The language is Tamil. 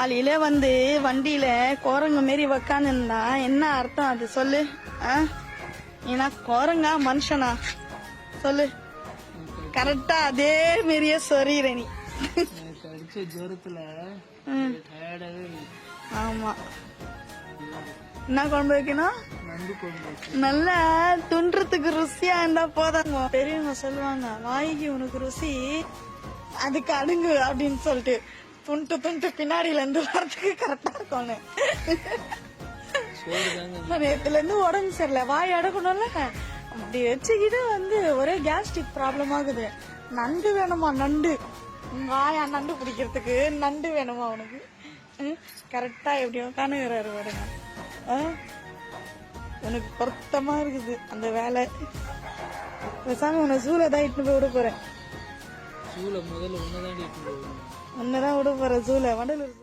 காலையில வந்து வண்டியில குரங்கு மாரி உக்காந்துருந்தா என்ன அர்த்தம் அது சொல்லு? ஏன்னா குரங்கா மனுஷனா? சொல்லு. கரெக்டா அதே மாரியே சொறீர நீ. ஆமா. என்ன குழம்பு வைக்கணும்? நல்லா துன்றதுக்கு ருசியா இருந்தா போதாங்க பெரியவங்க சொல்லுவாங்க வாய்க்கு உனக்கு ருசி அதுக்கு அடுங்கு அப்படின்னு சொல்லிட்டு. துண்டு துண்டு பின்னாடியில இருந்து வரதுக்கு கரெக்டா இருக்கும்னு. நேத்துல இருந்து உடம்பு சரியில்லை வாய் அடக்கணும்ல. அப்படி வச்சுக்கிட்டு வந்து ஒரே கேஸ்ட்ரிக் ப்ராப்ளம் ஆகுது. நண்டு வேணுமா நண்டு? வாயா நண்டு பிடிக்கிறதுக்கு நண்டு வேணுமா உனக்கு? கரெக்டா எப்படி உட்காந்துக்கிறாரு பாருங்க. ஆ? எனக்கு பொருத்தமா இருக்குது அந்த வேலை. பேசாம உன்னை சூளை தான் இட்டுன்னு போய் விட போறேன். ஜூல முதல்ல ஒன்னதான் இட்டு போகணும் உன்னதான் விட போற ஜூல. வண்டலூர்